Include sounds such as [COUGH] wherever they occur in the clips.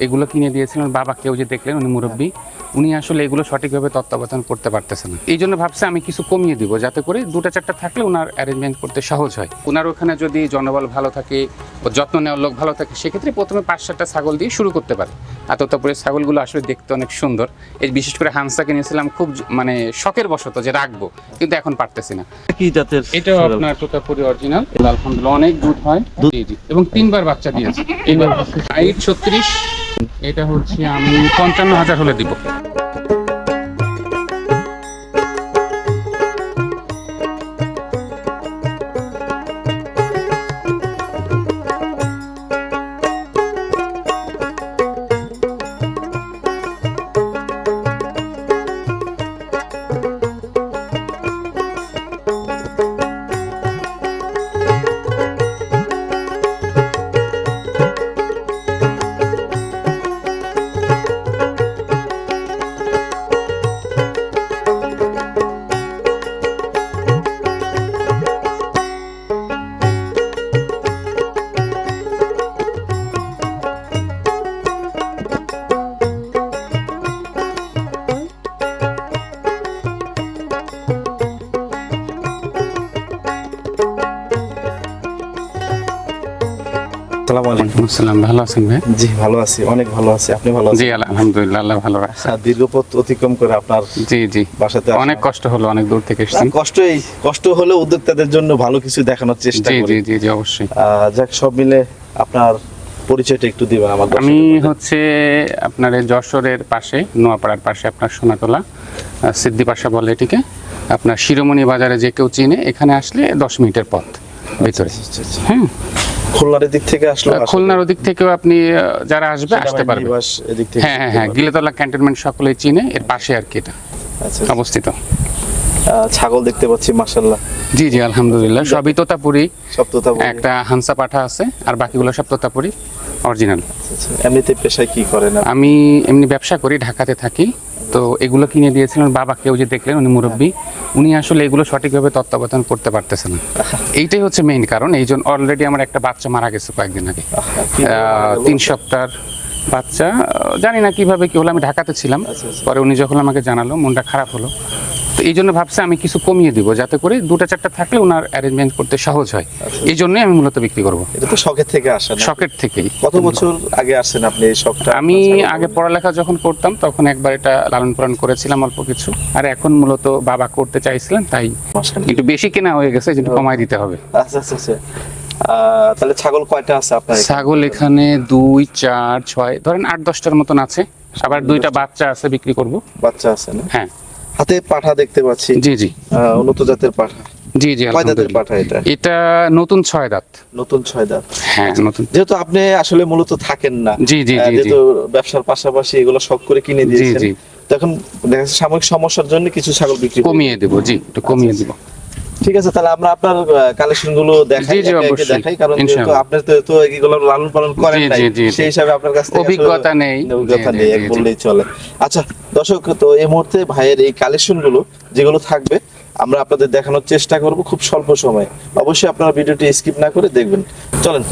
এগুলো কিনে দিয়েছিলেন বাবা কেউ যে দেখলেন উনি মুরব্বী উনি আসলে এগুলো সঠিকভাবে তত্ত্বাবধান করতে পারতেছেন না। এই জন্য ভাবছে আমি কিছু কমিয়ে দিব যাতে করে দুটা চারটা থাকলে ওনার অ্যারেঞ্জমেন্ট করতে সহজ হয়। ওনার ওখানে যদি জনবল ভালো থাকে ও যত্ন নেওয়ার লোক ভালো থাকে সেক্ষেত্রে প্রথমে পাঁচ সাতটা ছাগল দিয়ে শুরু করতে পারে। আর তত্ত্বপুরের ছাগলগুলো আসলে দেখতে অনেক সুন্দর। এই বিশেষ করে হাংসাকে নিয়েছিলাম খুব মানে শখের বশত যে রাখব কিন্তু এখন পারতেছি না। কি জাতের এটাও ছাগল? আপনার তোতাপুরি অরিজিনাল আলহামদুলিল্লাহ অনেক দুধ হয়। এবং তিনবার বাচ্চা দিয়েছে। [LAUGHS] এইবার হাইট ছত্রিশ এটা হচ্ছে আমি পঞ্চান্ন হাজার হলে দিব। আসসালামু ভালো আছেন ভাই? জি ভালো আছি অনেক ভালো আছি। আপনি ভালো জি আছেন? আলহামদুলিল্লাহ আল্লাহ ভালো রাখছে। আচ্ছা, দীর্ঘ পথ অতিক্রম করে আপনার জি জি। বাসাতে অনেক কষ্ট হলো অনেক দূর থেকে এসেছেন কষ্ট এই কষ্ট হলে উদ্যোক্তাদের জন্য ভালো কিছু দেখানোর চেষ্টা জি করি। জি জি জি অবশ্যই। যাক সব মিলে আপনার পরিচয়টা একটু দিবেন আমার আমি হচ্ছে আপনার এই যশোরের পাশে নোয়াপাড়ার পাশে আপনার সোনাতলা আহ, সিদ্ধি পাশা বলে এটিকে। আপনার শিরোমণি বাজারে যে কেউ চিনে এখানে আসলে দশ মিনিটের পথ ভিতরে। আচ্ছা, আচ্ছা। হ্যাঁ। খুলনার দিক থেকে আসলো খুলনার ওদিক থেকেও আপনি যারা আসবে আসতে পারবে। হ্যাঁ হ্যাঁ হ্যাঁ গিলেতলা ক্যান্টনমেন্ট সকলেই চিনে এর পাশে আর কি এটা আচ্ছা অবস্থিত। ছাগল দেখতে পাচ্ছি মাশাল্লাহ জি জি আলহামদুলিল্লাহ। সবই তোতাপুরি। সব তো তা বলি। একটা হানসা পাঠা আছে আর বাকিগুলো সব তোতাপুরি অরিজিনাল। আচ্ছা, এমনিতে পেশায় কি করেন? আমি এমনি ব্যবসা করি ঢাকাতে থাকি। তো এগুলো কিনে দিয়েছিলেন বাবা কেউ যে দেখলেন, উনি মুরব্বী, উনি আসলে এগুলো সঠিকভাবে তত্ত্বাবধান করতে পারতেছেন না এইটাই হচ্ছে মেইন কারণ, এই জন্য অলরেডি আমার একটা বাচ্চা মারা গেছে কয়েকদিন আগে? তিন সপ্তাহ বাচ্চা জানি না কীভাবে কি হলো, আমি ঢাকাতে ছিলাম। পরে উনি যখন আমাকে জানালো, মনটা খারাপ হলো তো এই জন্য ভাবছে আমি কিছু কমিয়ে দিব যাতে করে দুটা চারটা থাকলে ওনার অ্যারেঞ্জমেন্ট করতে সহজ হয়। আচ্ছা। এই জন্যই আমি মূলত বিক্রি করব। এটা তো শখের থেকে আসে শখের থেকেই। কত বছর আগে আসছেন আপনি এই শখটা? আমি আগে পড়ালেখা যখন করতাম তখন একবার এটা লালন পালন করেছিলাম অল্প কিছু। আর এখন মূলত বাবা করতে চাইছিলেন তাই একটু বেশি কেনা হয়ে গেছে যেটা জন্য কমাই দিতে হবে। আচ্ছা আচ্ছা আচ্ছা। তাহলে ছাগল কয়টা আছে আপনার ছাগল এখানে দুই চার ছয় ধরেন আট দশটার মতন আছে। আবার দুইটা বাচ্চা আছে বিক্রি করব। বাচ্চা আছে না? হ্যাঁ। হাতে পাঠা দেখতে পাচ্ছি। জি জি। উন্নত জাতের পাঠা। জি জি পাঠা এটা? এটা নতুন ছয় দাঁত। নতুন ছয় দাঁত। হ্যাঁ নতুন। যেহেতু আপনি আসলে মূলত থাকেন না জি জি জি যেহেতু ব্যবসার পাশাপাশি এগুলো শখ করে কিনে দিয়েছেন জি। তখন দেখা যাচ্ছে সাময়িক সমস্যার জন্য কিছু ছাগল বিক্রি কমিয়ে দেবো জি একটু কমিয়ে দিব। ঠিক আছে তাহলে আমরা আপনার কালেকশনগুলো দেখাই জি, জি, একে একে অবশ্যই। দেখাই কারণ যেহেতু আপনি তো তো এগুলো লালন পালন করেন নাই। সেই হিসাবে আপনার কাছ থেকে অভিজ্ঞতা নেই। অভিজ্ঞতা নেই এক বললেই চলে। আচ্ছা দর্শক তো এই মুহূর্তে ভাইয়ের এই কালেকশনগুলো যেগুলো থাকবে আমরা আপনাদের দেখানোর চেষ্টা করব খুব স্বল্প সময়ে। অবশ্যই আপনারা ভিডিওটি স্কিপ না করে দেখবেন। চলেন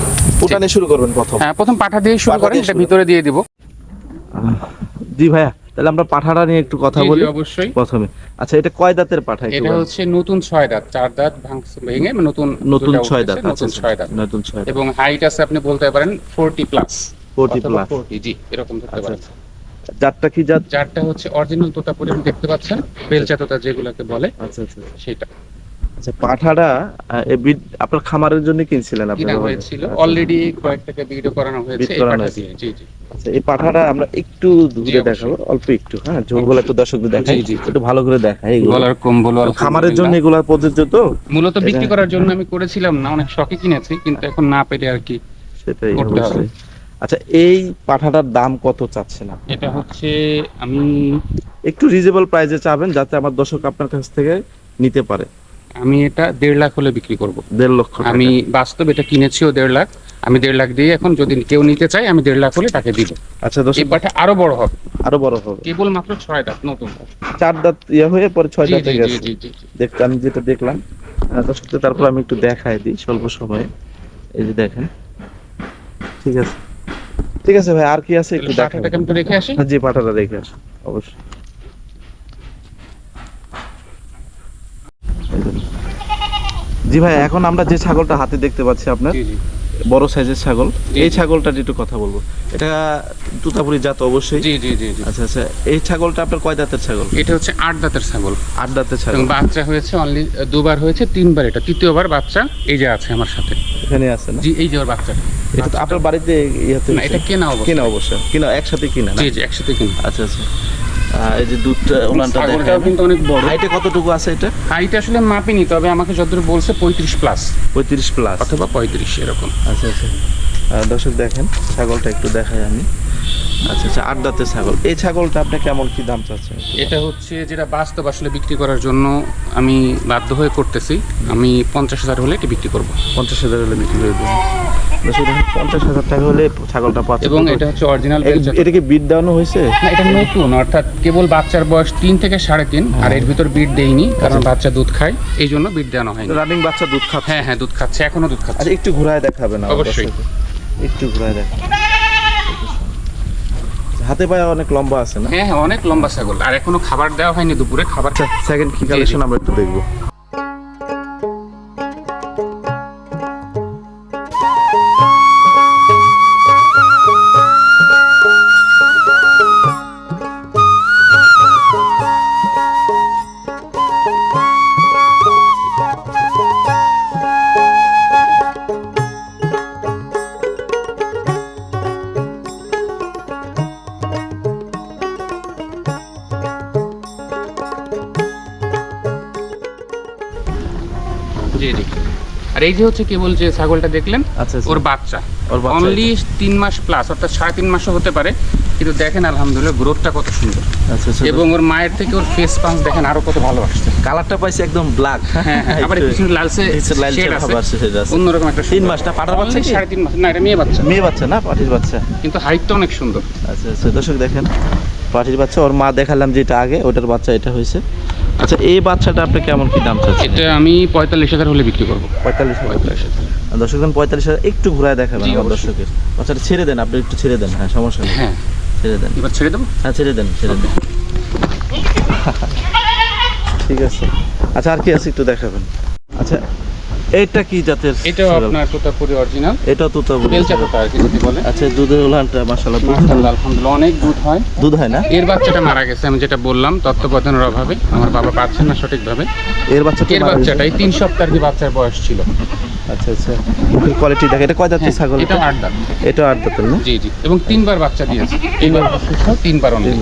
উঠানে শুরু করবেন প্রথম। হ্যাঁ প্রথম পাঠা দিয়ে শুরু করেন এটা ভিতরে দিয়ে দিব। জি ভাইয়া। তাহলে আমরা পাঠাটা নিয়ে একটু কথা বলি অবশ্যই। প্রথমে। আচ্ছা এটা কয় দাঁতের পাঠা এটা হচ্ছে নতুন ছয় দাঁত চার দাঁত ভাঙছে ভেঙে নতুন নতুন ছয় উঠেছে, দাঁত নতুন আচ্ছা, ছয় দাঁত। নতুন ছয় দাঁত। এবং হাইট আছে আপনি বলতে পারেন ফোরটি প্লাস 40 প্লাস ফোরটি জি এরকম ধরতে আচ্ছা পারেন। আচ্ছা। জাতটা কি জাত? জাতটা হচ্ছে অরিজিনাল তোতাপুরি পরিমাণ দেখতে পাচ্ছেন বেলচা তোতা যেগুলোকে বলে। আচ্ছা আচ্ছা। সেটা। আচ্ছা পাঠাটা বিড আপনার খামারের জন্য কিনছিলেন আপনি কিনা হয়েছিল। অলরেডি কয়েকটাকে ভিডিও করানো হয়েছে। এই পাঠা জি জি। আচ্ছা এই পাঠাটা আমরা একটু দূরে দেখাবো অল্প একটু হ্যাঁ ঝোলগুলো একটু দর্শকদের দেখাই। একটু ভালো করে দেখাই গলার কম্বল খামারের জন্য এগুলো প্রযোজ্য তো? মূলত বিক্রি করার জন্য আমি করেছিলাম না অনেক শখে কিনেছি কিন্তু এখন না পেরে আর কি সেটাই। আচ্ছা এই পাঠাটার দাম কত চাচ্ছেন আপনি? এটা হচ্ছে আমি একটু রিজনেবল প্রাইসে চাবেন যাতে আমার দর্শক আপনার কাছ থেকে নিতে পারে। আমি এটা দেড় লাখ হলে বিক্রি করব। দেড় লক্ষ আমি বাস্তব এটা কিনেছিও দেড় লাখ। আমি দেড় লাখ দিয়ে এখন যদি কেউ নিতে চায় আমি দেড় লাখ হলে তাকে দিব। আচ্ছা এই পাঠা আরও বড় হবে। আরও বড় হবে। কেবল মাত্র ছয় দাঁত নতুন। চার দাঁত ইয়ে হয়ে পরে ছয় দাঁতে জি গেছে। দেখতে আমি যেটা দেখলাম আহ, দর্শক তারপর আমি একটু দেখাই দিই স্বল্প সময়ে। এই যে দেখেন। ঠিক আছে। ঠিক আছে ভাই আর কি আছে একটু আসি। হ্যাঁ, জি পাঠাটা রেখে আসুন অবশ্যই এই দেখুন। জি ভাই এখন আমরা যে ছাগলটা হাতে দেখতে পাচ্ছি আপনার বড় সাইজের ছাগল এই। ছাগলটা একটু কথা বলব। এটা তুতাপুরি জাত অবশ্যই। জি জি জি আচ্ছা আচ্ছা এই ছাগলটা আপনার কয় দাঁতের ছাগল? এটা হচ্ছে আট দাঁতের ছাগল। আট দাঁতের ছাগল। বাচ্চা হয়েছে অনলি দুবার হয়েছে তিনবার এটা। তৃতীয়বার বাচ্চা এই যে আছে আমার সাথে। এখানে আছে না? জি এই যে ওর বাচ্চা। এটা তো আপনার বাড়িতে ইয়েতে না এটা কেনা অবস্থা কেনা অবশ্য কেনা একসাথে কিনা না? জি জি একসাথে কিনা। আচ্ছা আচ্ছা। এই যে দুধটা কিন্তু অনেক বড়। হাইটে কতটুকু আছে এটা? হাইট আসলে মাপিনি তবে আমাকে যতদূর বলছে পঁয়ত্রিশ প্লাস পঁয়ত্রিশ প্লাস অথবা পঁয়ত্রিশ এরকম। আচ্ছা আচ্ছা। দর্শক দেখেন ছাগলটা একটু দেখাই আমি। আচ্ছা আচ্ছা দাঁতের ছাগল। এই ছাগলটা আপনি কেমন কি দাম চাচ্ছেন? এটা হচ্ছে যেটা বাস্তব আসলে বিক্রি করার জন্য আমি বাধ্য হয়ে করতেছি। আমি পঞ্চাশ হাজার হলে এটি বিক্রি করব। পঞ্চাশ হাজার হলে বিক্রি করে দেবেন। পঞ্চাশ হাজার টাকা হলে ছাগলটা পাচ্ছে এবং এটা হচ্ছে অরিজিনাল এটা কি বিট দেওয়ানো হয়েছে? না এটা নতুন অর্থাৎ কেবল বাচ্চার বয়স তিন থেকে সাড়ে তিন আর এর ভিতর বিট দেয়নি কারণ বাচ্চা দুধ খায় এই জন্য বিট দেওয়ানো হয় রানিং বাচ্চা দুধ খাচ্ছে? হ্যাঁ হ্যাঁ দুধ খাচ্ছে এখনও দুধ খাচ্ছে। আচ্ছা একটু ঘুরায় দেখাবেন অবশ্যই। একটু ঘুরায় দেখাবেন। হাতে পায়ে অনেক লম্বা আছে না? হ্যাঁ হ্যাঁ অনেক লম্বা ছাগল। আর এখনও খাবার দেওয়া হয়নি দুপুরে খাবার আচ্ছা সেকেন্ড কি জি, জি। কালেকশন আমরা একটু দেখব। জি জি। আর এই যে হচ্ছে কেবল যে ছাগলটা দেখলেন আচ্ছা আচ্ছা। ওর বাচ্চা। ওর অনলি তিন মাস প্লাস অর্থাৎ সাড়ে তিন মাসও হতে পারে কিন্তু দেখেন আলহামদুলিল্লাহ গ্রোথটা কত সুন্দর। আচ্ছা এবং ওর মায়ের থেকে ওর ফেস পাঞ্চ দেখেন আরও কত ভালো আসছে। কালারটা পাইছি একদম ব্ল্যাক হ্যাঁ হ্যাঁ আবার পিছনে লালসে আছে। অন্যরকম একটা তিন। মাস না, পাঠার বাচ্চা কি? সাড়ে তিন মাস। না এটা মেয়ে বাচ্চা। মেয়ে বাচ্চা না পাটির বাচ্চা? কিন্তু হাইটটা অনেক সুন্দর। আচ্ছা আচ্ছা। দর্শক দেখেন পাটির বাচ্চা ওর মা দেখালাম যেটা আগে ওটার বাচ্চা এটা হয়েছে। আচ্ছা এই বাচ্চাটা আপনি কেমন কি দাম চাচ্ছেন? এটা আমি পঁয়তাল্লিশ হাজার হলে বিক্রি করব। পঁয়তাল্লিশ পঁয়তাল্লিশ হাজার। দর্শক দেন পঁয়তাল্লিশ হাজার একটু ঘুরায় দেখাবেন জি, আমার। দর্শকের বাচ্চাটা ছেড়ে দেন আপনি একটু ছেড়ে দেন হ্যাঁ সমস্যা নেই। হ্যাঁ। ছেড়ে দেন। এবার ছেড়ে দেবো? হ্যাঁ ছেড়ে দেন ছেড়ে দেন। [LAUGHS] ঠিক আছে। আচ্ছা আর কি আছে একটু দেখাবেন। আচ্ছা এইটা কি জাতের এটাও? আপনার তোতাপুরি অরিজিনাল এটা তো তো বেলচা তোতা আর কি যদি বলে? আচ্ছা দুধের উলানটা মাশাআল্লাহ মাশাআল্লাহ আলহামদুলিল্লাহ অনেক দুধ হয়। দুধ হয় না? এর বাচ্চাটা মারা গেছে আমি যেটা বললাম তত্ত্বাবধানের অভাবে। আমার বাবা পাচ্ছেন না সঠিকভাবে। এর বাচ্চাটা এর? বাচ্চাটাই তিন সপ্তাহ কি বাচ্চার বয়স ছিল। আচ্ছা আচ্ছা। মুখের কোয়ালিটি দেখে এটা কয় দাঁতের ছাগল? এটা আট দাঁত এটা আট দাঁতের না? জি জি। এবং তিনবার বাচ্চা দিয়েছে। তিনবার বাচ্চা তিনবার অনেক।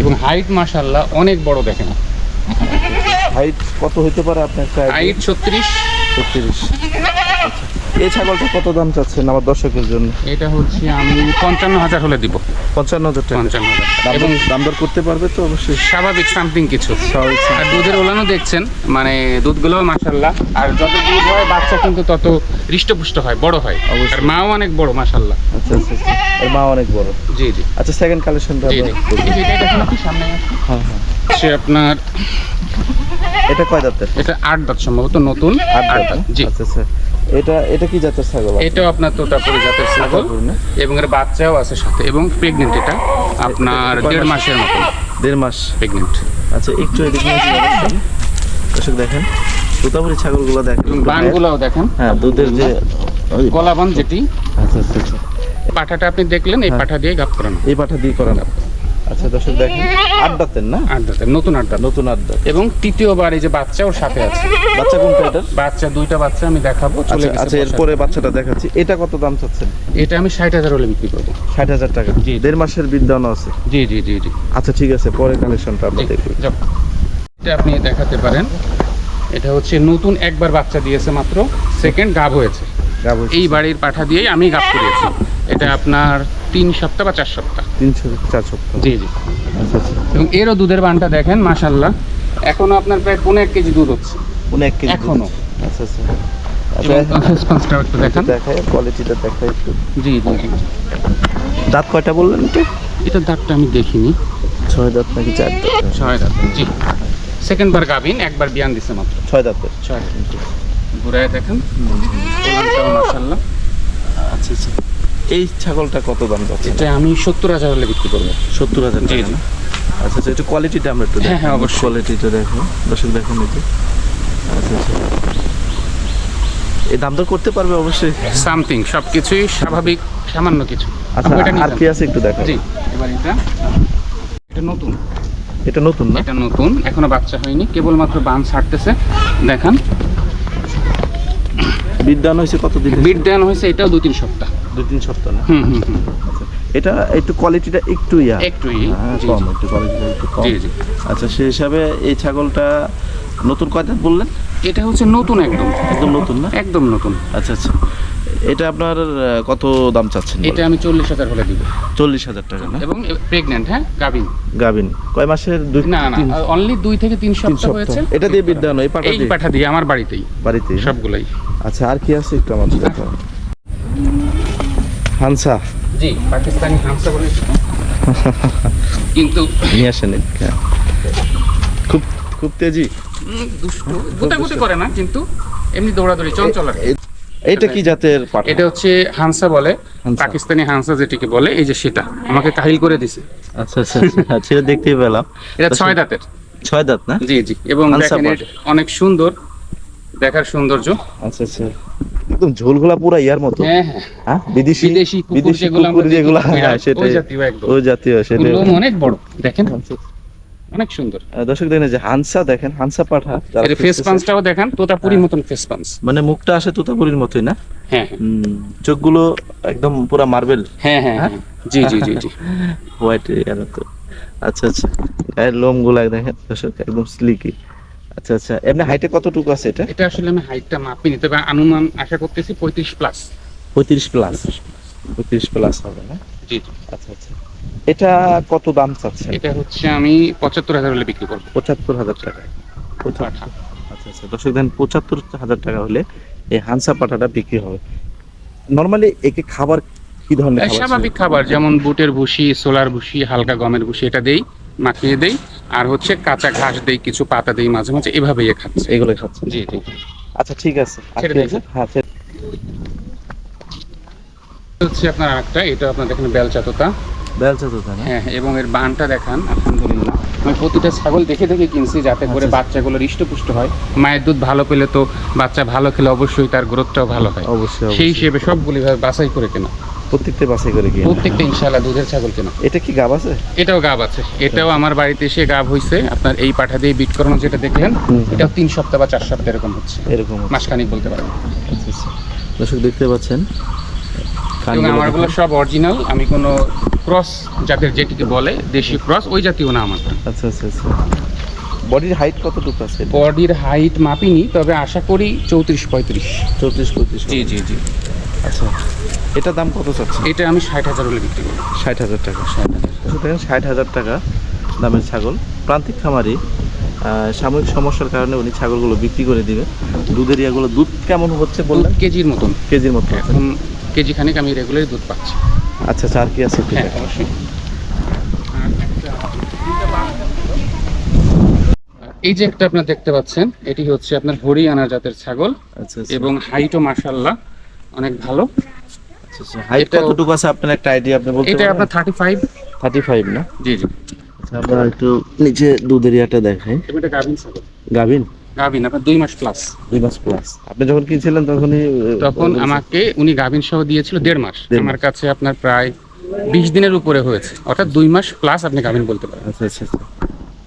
এবং হাইট মাশাআল্লাহ অনেক বড় দেখেন। হাইট কত হইতে পারে আপনার হাইট ছত্রিশ। ছত্রিশ। এই ছাগলটা কত দাম চাচ্ছেন আমার দর্শকের জন্য? এটা হচ্ছে আমি পঞ্চান্ন হাজার হলে দিব। পঞ্চান্ন হাজার টাকা। পঞ্চান্ন হাজার। এবং দাম দর করতে পারবে তো অবশ্যই? স্বাভাবিক সামথিং কিছু। স্বাভাবিক আর দুধের ওলানো দেখছেন মানে দুধগুলো মাশাল্লাহ আর যত দুধ হয় বাচ্চা কিন্তু তত হৃষ্টপুষ্ট হয় বড় হয়। অবশ্যই। আর মাও অনেক বড় মাশাল্লাহ আচ্ছা আচ্ছা আচ্ছা। এর মা অনেক বড়। জি জি। আচ্ছা সেকেন্ড কালেকশনটা জি জি। এই যে এটা আপনি সামনে। হ্যাঁ হ্যাঁ। সে আপনার এটা কয় দাঁতের? এটা আট দাঁত সম্ভবত নতুন। আট দাঁত? জি। আচ্ছা আচ্ছা। এটা এটা কি জাতের ছাগল এটাও আপনার তোতাপুরি জাতের ছাগল। এবং এর বাচ্চাও আছে সাথে। এবং প্রেগনেন্ট এটা আপনার দেড় মাসের? মতন দেড় মাস? প্রেগনেন্ট আচ্ছা একটু এদিকে। দর্শক দেখেন তোতাপুরি ছাগলগুলো দেখেন। বানগুলাও দেখেন। হ্যাঁ দুধের যে গলাবান যেটি। আচ্ছা আচ্ছা আচ্ছা। পাঠাটা আপনি দেখলেন এই হ্যাঁ। পাঠা দিয়ে গাপ করানো। এই পাঠা দিয়ে করানো। আচ্ছা দর্শক দেখেন দাঁতের না? দাঁতের নতুন দাঁত নতুন দাঁত এবং তৃতীয়বার এই যে বাচ্চা ওর সাথে আছে। বাচ্চা কোনটা এটার? বাচ্চা দুইটা বাচ্চা আমি দেখাবো চলে আচ্ছা আচ্ছা এরপরে বাচ্চাটা দেখাচ্ছি। এটা কত দাম চাচ্ছেন? এটা আমি ষাট হাজার হলে বিক্রি করব। ষাট হাজার টাকা। জি। দেড় মাসের বিদ্যানো আছে। জি জি জি জি। আচ্ছা ঠিক আছে পরে কালেকশনটা আমরা জি, দেখব। এটা আপনি দেখাতে পারেন। এটা হচ্ছে নতুন একবার বাচ্চা দিয়েছে মাত্র। সেকেন্ড গাব হয়েছে। এই বাড়ির পাঠা দিয়েই আমি গাব করিয়েছি। এটা আপনার তিন সপ্তাহ বা চার সপ্তাহ। তিনশো চার সপ্তাহ। জি জি। আচ্ছা আচ্ছা। এবং এরও দুধের বানটা দেখেন মাশাল্লাহ এখনও আপনার প্রায় পনেরো এক কেজি দুধ হচ্ছে। উনি এক কেজি এখনও। আচ্ছা আচ্ছা। আচ্ছা দাঁত কয়টা বললেন এটার দাঁতটা আমি দেখিনি। ছয় দাঁত নাকি চার দাঁত? ছয় দাঁত জি। সেকেন্ড বার গাবিন একবার বিয়ান দিছে মাত্র। ছয় দাঁতের ছয়। দাঁত ঘুরায় দেখেন। মাশাল্লাহ আচ্ছা আচ্ছা। এই ছাগলটা কত দাম যাচ্ছে? এটা আমি সত্তর হাজার হলে বিক্রি করব। সত্তর হাজার জি, জি। আচ্ছা আচ্ছা একটু কোয়ালিটিটা আমরা একটু হ্যাঁ, দেখি। হ্যাঁ, অবশ্যই। কোয়ালিটিটা দেখো। দর্শক দেখুন যে। আচ্ছা আচ্ছা। এই দাম দর করতে পারবে অবশ্যই। সামথিং সব কিছুই স্বাভাবিক সামান্য কিছু। আচ্ছা আর কি আছে একটু দেখো জি এবার এটা। এটা নতুন। এটা নতুন না? এটা নতুন এখনও বাচ্চা হয়নি কেবলমাত্র বান ছাড়তেছে। দেখান। বিদ্যান হয়েছে কতদিন? বিট দেন হয়েছে এটাও দু তিন সপ্তাহ। দুই তিন সপ্তাহ না? আচ্ছা এটা একটু কোয়ালিটিটা একটু ইয়া। একটু হ্যাঁ, কম একটু কোয়ালিটিটা একটু কম। আচ্ছা সেই হিসাবে এই ছাগলটা নতুন কয়টা বললেন? এটা হচ্ছে নতুন একদম। একদম নতুন না? একদম নতুন। আচ্ছা আচ্ছা। এটা আপনার কত দাম চাচ্ছেন এটা আমি চল্লিশ হাজার হলে দিব। চল্লিশ হাজার টাকা না? এবং প্রেগনেন্ট হ্যাঁ? গাভিন গাবিন কয় মাসের? দুই না না অনলি দুই থেকে তিন সপ্তাহ হয়েছে। এটা দিয়ে বিদ্যান এই দিয়ে? পাঠা দিয়ে আমার বাড়িতেই। বাড়িতে সবগুলাই। আচ্ছা আর কি আছে একটু আমাদের দেখো হানসা? জি পাকিস্তানি হামসা বলে কিন্তু নিয়ে আসেন। খুব খুব তেজি। দুষ্টু গুতাগুতি করে না কিন্তু এমনি দৌড়াদৌড়ি চঞ্চল আর কি। এইটা কি জাতের পাঠা এটা হচ্ছে হানসা বলে পাকিস্তানি হানসা যেটিকে বলে এই যে সেটা। আমাকে কাহিল করে দিছে। আচ্ছা আচ্ছা আচ্ছা ছেড়ে দেখতেই পেলাম। এটা ছয় দাঁতের। ছয় দাঁত না? জি জি এবং দেখেন অনেক সুন্দর দেখার সৌন্দর্য। আচ্ছা আচ্ছা। একদম ঝোলগুলা পুরা ইয়ার মতো। হ্যাঁ হ্যাঁ। হ্যাঁ? বিদেশি বিদেশি কুকুর বিদেশি যেগুলো কুকুর যেগুলো হ্যাঁ সেটাই। জাতীয় ওই জাতীয় সেটাই। অনেক বড় দেখেন? অনেক সুন্দর। দর্শক দেখেন যে হানসা দেখেন হানসা পাঠা এর ফেস পাঞ্চটাও দেখান মতন ফেস পাঞ্চ মানে মুখটা আসে তোতাপুরির মতোই না? হ্যাঁ। চোখগুলো একদম পুরা মার্বেল। হ্যাঁ হ্যাঁ জি জি জি জি। [LAUGHS] হোয়াইট এর আচ্ছা আচ্ছা। গায়ের লোমগুলো দেখেন দর্শক একদম স্লিকি আচ্ছা আচ্ছা। এমনি হাইটে কতটুকু আছে এটা? এটা আসলে আমি হাইটটা মাপিনি তবে অনুমান আশা করতেছি পঁয়ত্রিশ প্লাস পঁয়ত্রিশ প্লাস পঁয়ত্রিশ প্লাস হবে না? জি। আচ্ছা আচ্ছা। এটা কত দাম চাচ্ছেন? এটা হচ্ছে আমি পঁচাত্তর হাজার হলে বিক্রি করব। পঁচাত্তর হাজার টাকা। পাঠা। আচ্ছা আচ্ছা। দর্শক দেন পঁচাত্তর হাজার টাকা হলে এই হানসা পাটাটা বিক্রি হবে। নর্মালি একে খাবার কি ধরনের খাবার স্বাভাবিক খাবার যেমন বুটের ভুসি সোলার ভুসি হালকা গমের ভুসি এটা দেই। মাখিয়ে দেই আর হচ্ছে কাঁচা ঘাস দেই কিছু পাতা দেই মাঝে মাঝে এভাবেই এ খাচ্ছে। এগুলো খাচ্ছে জি জি। আচ্ছা ঠিক আছে। ছেড়ে আছে? হ্যাঁ হচ্ছে আপনার আরেকটা এটা আপনার দেখেন বেলচা তোতা বেলচা তো তাই না? হ্যাঁ এবং এর বানটা দেখান আলহামদুলিল্লাহ। আমি প্রতিটা ছাগল দেখে দেখে কিনছি যাতে করে আচ্ছা। বাচ্চাগুলো হৃষ্টপুষ্ট হয়। মায়ের দুধ ভালো পেলে তো বাচ্চা ভালো খেলে অবশ্যই তার গ্রোথটাও ভালো হয়। অবশ্যই সেই হিসেবে সবগুলি বাছাই করে কেনা। প্রত্যেকটা বাছাই করে গিয়ে প্রত্যেকটা ইনশাআল্লাহ দুধের ছাগল কেনা। এটা কি গাব আছে? এটাও গাব আছে। এটাও আমার বাড়িতে এসে গাব হয়েছে আপনার এই পাঠা দিয়ে বিট করানো যেটা দেখলেন। এটাও তিন সপ্তাহ বা চার সপ্তাহ এরকম হচ্ছে। এরকম। মাসখানিক বলতে পারেন। আচ্ছা আচ্ছা। দর্শক দেখতে পাচ্ছেন? আমারগুলো সব অরিজিনাল আমি কোনো ক্রস জাতের যেটিকে বলে দেশি ক্রস ওই জাতীয় না আমার। আচ্ছা আচ্ছা আচ্ছা। বডির হাইট কতটুকু আছে? বডির হাইট মাপিনি তবে আশা করি চৌত্রিশ পঁয়ত্রিশ। চৌত্রিশ পঁয়ত্রিশ। জি জি জি। আচ্ছা। এটা দাম কত চাচ্ছে এটা আমি ষাট হাজার হলে বিক্রি করি। ষাট হাজার টাকা। আচ্ছা, দেখেন ষাট হাজার টাকা দামের ছাগল। প্রান্তিক খামারি সাময়িক সমস্যার কারণে উনি ছাগলগুলো বিক্রি করে দিবে দুধের ইয়াগুলো দুধ কেমন হচ্ছে বললেন? কেজির মতন। কেজির মতো এখন কেজি খানিক আমি রেগুলারই দুধ পাচ্ছি। আচ্ছা আচ্ছা আর কি আছে হ্যাঁ অবশ্যই। এই যে একটা আপনার দেখতে পাচ্ছেন এটি হচ্ছে আপনার হরিয়ানা জাতের ছাগল আচ্ছা আচ্ছা। এবং হাইটও মাশাল্লাহ অনেক ভালো। আচ্ছা আচ্ছা হাইট কতটুকু আছে? আপনার একটা আইডিয়া আপনি বলতে এটা আপনার থার্টি ফাইভ থার্টি ফাইভ না? জি জি। আচ্ছা আমরা একটু নিচে দুধের ইয়াটা দেখাই। এটা গাভিন ছাগল। গাভিন? গাভিন আপনার দুই মাস প্লাস দুই মাস প্লাস আপনি যখন কিনছিলেন তখনই তখন আমাকে উনি গাভিন সহ দিয়েছিল দেড় মাস। আমার কাছে আপনার প্রায় বিশ দিনের উপরে হয়েছে। অর্থাৎ দুই মাস প্লাস আপনি গাভিন বলতে পারেন। আচ্ছা আচ্ছা আচ্ছা।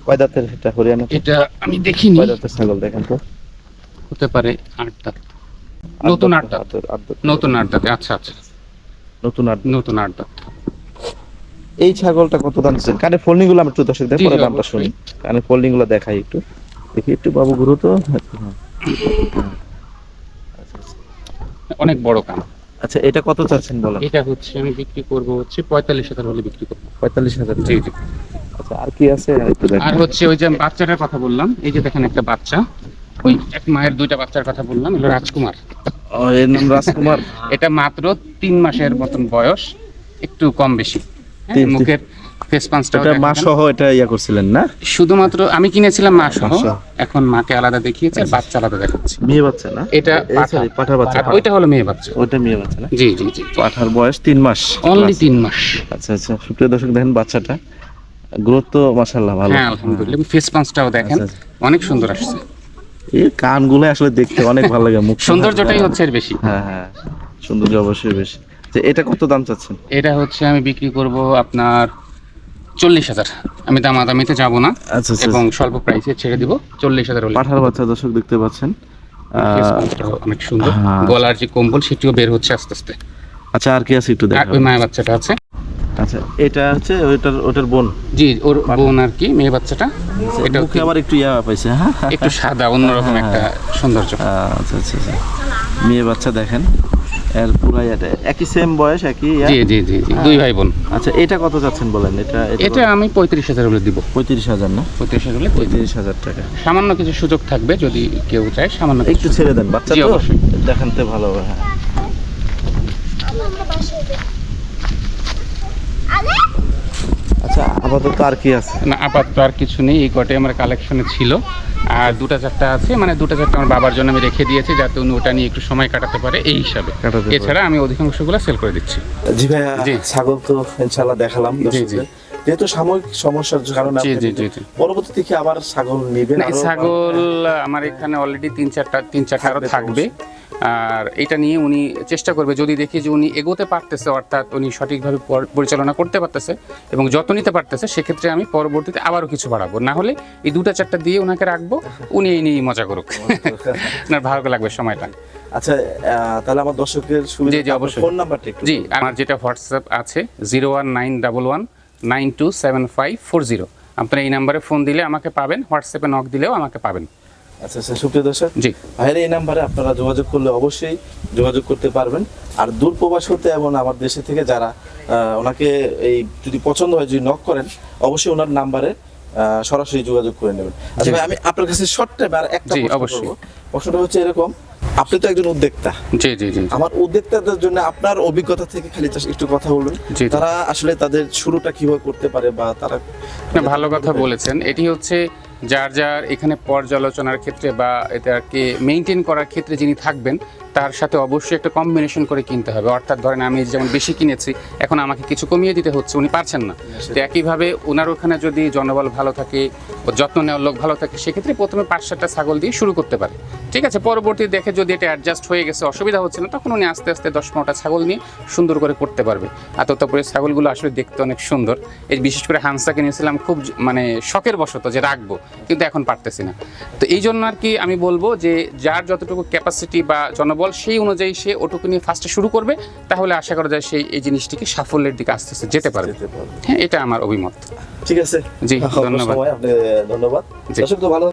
কয় দাঁতের এটা? হরিয়ানা এটা আমি দেখিনি। কয় দাঁতের ছাগল দেখেন তো? হতে পারে আট দাঁত নতুন। নতুন আট দাঁতে আচ্ছা আচ্ছা। নতুন নতুন দাঁত এই ছাগলটা কত দাম দিচ্ছেন? কানে ফোল্ডিংগুলো আমি একটু দর্শক দেখ পরে দামটা শুনি। কানে ফোল্ডিংগুলো দেখাই একটু। দেখি একটু বাবু তো। অনেক বড় কাম আচ্ছা এটা কত চাচ্ছেন বলেন? এটা হচ্ছে আমি বিক্রি করব হচ্ছে পঁয়তাল্লিশ হাজার হলে বিক্রি করব। পঁয়তাল্লিশ হাজার জি জি। আচ্ছা আর কি আছে? আর হচ্ছে ওই যে বাচ্চাটার কথা বললাম এই যে দেখেন একটা বাচ্চা। ওই এক মায়ের দুইটা বাচ্চার কথা বললাম এগুলো রাজকুমার। এর নাম রাজকুমার? [LAUGHS] এটা মাত্র তিন মাসের মতন বয়স একটু কম বেশি। হ্যাঁ, মুখের ফেস এটা মা সহ এটা ইয়া করছিলেন না? শুধুমাত্র আমি কিনেছিলাম মা সহ এখন মাকে আলাদা দেখিয়েছি আর বাচ্চা আলাদা দেখাচ্ছি। মেয়ে বাচ্চা না? এটা। পাঠার। বাচ্চা। ওইটা হলো মেয়ে বাচ্চা। ওইটা মেয়ে বাচ্চা না? জি জি জি। পাঠার বয়স তিন মাস। অনলি তিন মাস। আচ্ছা আচ্ছা। সুপ্রিয় দর্শক দেখেন বাচ্চাটা। গ্রোথ তো মাশাল্লাহ ভালো। হ্যাঁ আলহামদুলিল্লাহ। ফেস পাঁচটাও দেখেন। আচ্ছা, অনেক সুন্দর আসছে। এই কানগুলো আসলে দেখতে অনেক ভালো লাগে মুখ সৌন্দর্যটাই হচ্ছে এর বেশি। হ্যাঁ হ্যাঁ সৌন্দর্য অবশ্যই বেশি। যে এটা কত দাম চাচ্ছেন? এটা হচ্ছে আমি বিক্রি করব আপনার চল্লিশ হাজার। আমি দামাদামিতে যাব না আচ্ছা আচ্ছা এবং স্বল্প প্রাইসে ছেড়ে দিব চল্লিশ হাজার পাঠার বাচ্চা দর্শক দেখতে পাচ্ছেন। আহ, অনেক সুন্দর। গলার যে কম্বল সেটিও বের হচ্ছে আস্তে আস্তে। আচ্ছা আর কি আছে একটু আর ওই মায়ের বাচ্চাটা আছে। আচ্ছা এটা হচ্ছে ওইটার ওটার বোন। জি ওর বোন আর কি মেয়ে বাচ্চাটা। এটা আবার একটু ইয়া পাইছে হ্যাঁ। একটু সাদা অন্যরকম একটা সৌন্দর্য। আচ্ছা আচ্ছা আচ্ছা। মেয়ে বাচ্চা দেখেন এর পুরা এটা। একই সেম বয়স একই জি জি জি জি দুই ভাই বোন। আচ্ছা এটা কত যাচ্ছেন বলেন? এটা এটা আমি পঁয়ত্রিশ হাজার হলে দিব। পঁয়ত্রিশ হাজার না? পঁয়ত্রিশ হাজার হলে পঁয়ত্রিশ হাজার টাকা। সামান্য কিছু সুযোগ থাকবে যদি কেউ চায় সামান্য একটু ছেড়ে দেন বাচ্চা অবশ্যই। দেখানতে ভালো হ্যাঁ। আচ্ছা আপাতত আর কি আছে না আপাতত আর কিছু নেই এই কটাই আমার কালেকশনে ছিল আর দুটা চারটা আছে মানে দুটা চারটা আমার বাবার জন্য আমি রেখে দিয়েছি যাতে উনি ওটা নিয়ে একটু সময় কাটাতে পারে এই হিসাবে এছাড়া আমি অধিকাংশগুলো সেল করে দিচ্ছি জি ভাইয়া জি। ছাগল তো ইনশাল্লাহ দেখালাম জি, দর্শকদের। যেহেতু সাময়িক সমস্যার কারণে জি, জি, জি, জি। পরবর্তীতে কি আবার ছাগল নেবেন? ছাগল আমার এখানে অলরেডি তিন চারটা তিন চারটা আরও থাকবে আর এটা নিয়ে উনি চেষ্টা করবে যদি দেখি যে উনি এগোতে পারতেছে অর্থাৎ উনি সঠিকভাবে পরিচালনা করতে পারতেছে এবং যত্ন নিতে পারতেছে সেক্ষেত্রে আমি পরবর্তীতে আবারও কিছু বাড়াবো। না হলে এই দুটা চারটা দিয়ে ওনাকে রাখব উনি এই নিয়েই মজা করুক। [LAUGHS] আপনার ভালো লাগবে সময়টা। আচ্ছা তাহলে আমার দর্শকের সুবিধা জি, অবশ্যই। ফোন নাম্বারটা একটু জি আমার যেটা হোয়াটসঅ্যাপ আছে zero one nine double one nine two seven five four zero আপনারা এই নাম্বারে ফোন দিলে আমাকে পাবেন হোয়াটসঅ্যাপে নক দিলেও আমাকে পাবেন। আচ্ছা আচ্ছা সুপ্রিয় দর্শক জি। ভাইয়ের এই নাম্বারে আপনারা যোগাযোগ করলে অবশ্যই যোগাযোগ করতে পারবেন। আর দূর প্রবাস হতে এবং আমার দেশে থেকে যারা ওনাকে এই যদি পছন্দ হয় যদি নক করেন অবশ্যই ওনার নাম্বারে সরাসরি যোগাযোগ করে নেবেন। আচ্ছা ভাই আমি আপনার কাছে শর্ট টাইম আর একটা অবশ্যই। প্রশ্নটা হচ্ছে এরকম আপনি তো একজন উদ্যোক্তা। জি জি জি আমার উদ্যোক্তাদের জন্য আপনার অভিজ্ঞতা থেকে খালি একটু কথা বলুন। তারা আসলে তাদের শুরুটা কীভাবে করতে পারে বা তারা ভালো কথা বলেছেন। এটি হচ্ছে যার যার এখানে পর্যালোচনার ক্ষেত্রে বা এটাকে মেনটেন করার ক্ষেত্রে যিনি থাকবেন তার সাথে অবশ্যই একটা কম্বিনেশন করে কিনতে হবে। অর্থাৎ ধরেন আমি যেমন বেশি কিনেছি এখন আমাকে কিছু কমিয়ে দিতে হচ্ছে উনি পারছেন না। তো একইভাবে ওনার ওখানে যদি জনবল ভালো থাকে যত্ন নেওয়ার লোক ভালো থাকে সেক্ষেত্রে প্রথমে পাঁচ সাতটা ছাগল দিয়ে শুরু করতে পারে। ঠিক আছে পরবর্তী দেখে যদি এটা অ্যাডজাস্ট হয়ে গেছে অসুবিধা হচ্ছে না তখন উনি আস্তে আস্তে দশ পনেরোটা ছাগল নিয়ে সুন্দর করে করতে পারবে। আর ততপরে ছাগলগুলো আসলে দেখতে অনেক সুন্দর। এই বিশেষ করে হাঁসটাকে নিয়েছিলাম খুব মানে শখের বশত যে রাখব কিন্তু এখন পারতেছি না। তো এই জন্য আর কি আমি বলব যে যার যতটুকু ক্যাপাসিটি বা জনবল সেই অনুযায়ী সে ওটুকু নিয়ে ফার্স্টে শুরু করবে তাহলে আশা করা যায় সেই এই জিনিসটিকে সাফল্যের দিকে আস্তে আস্তে যেতে পারবে। হ্যাঁ এটা আমার অভিমত। ঠিক আছে। জি, ধন্যবাদ। ধন্যবাদ। দর্শক তো ভালো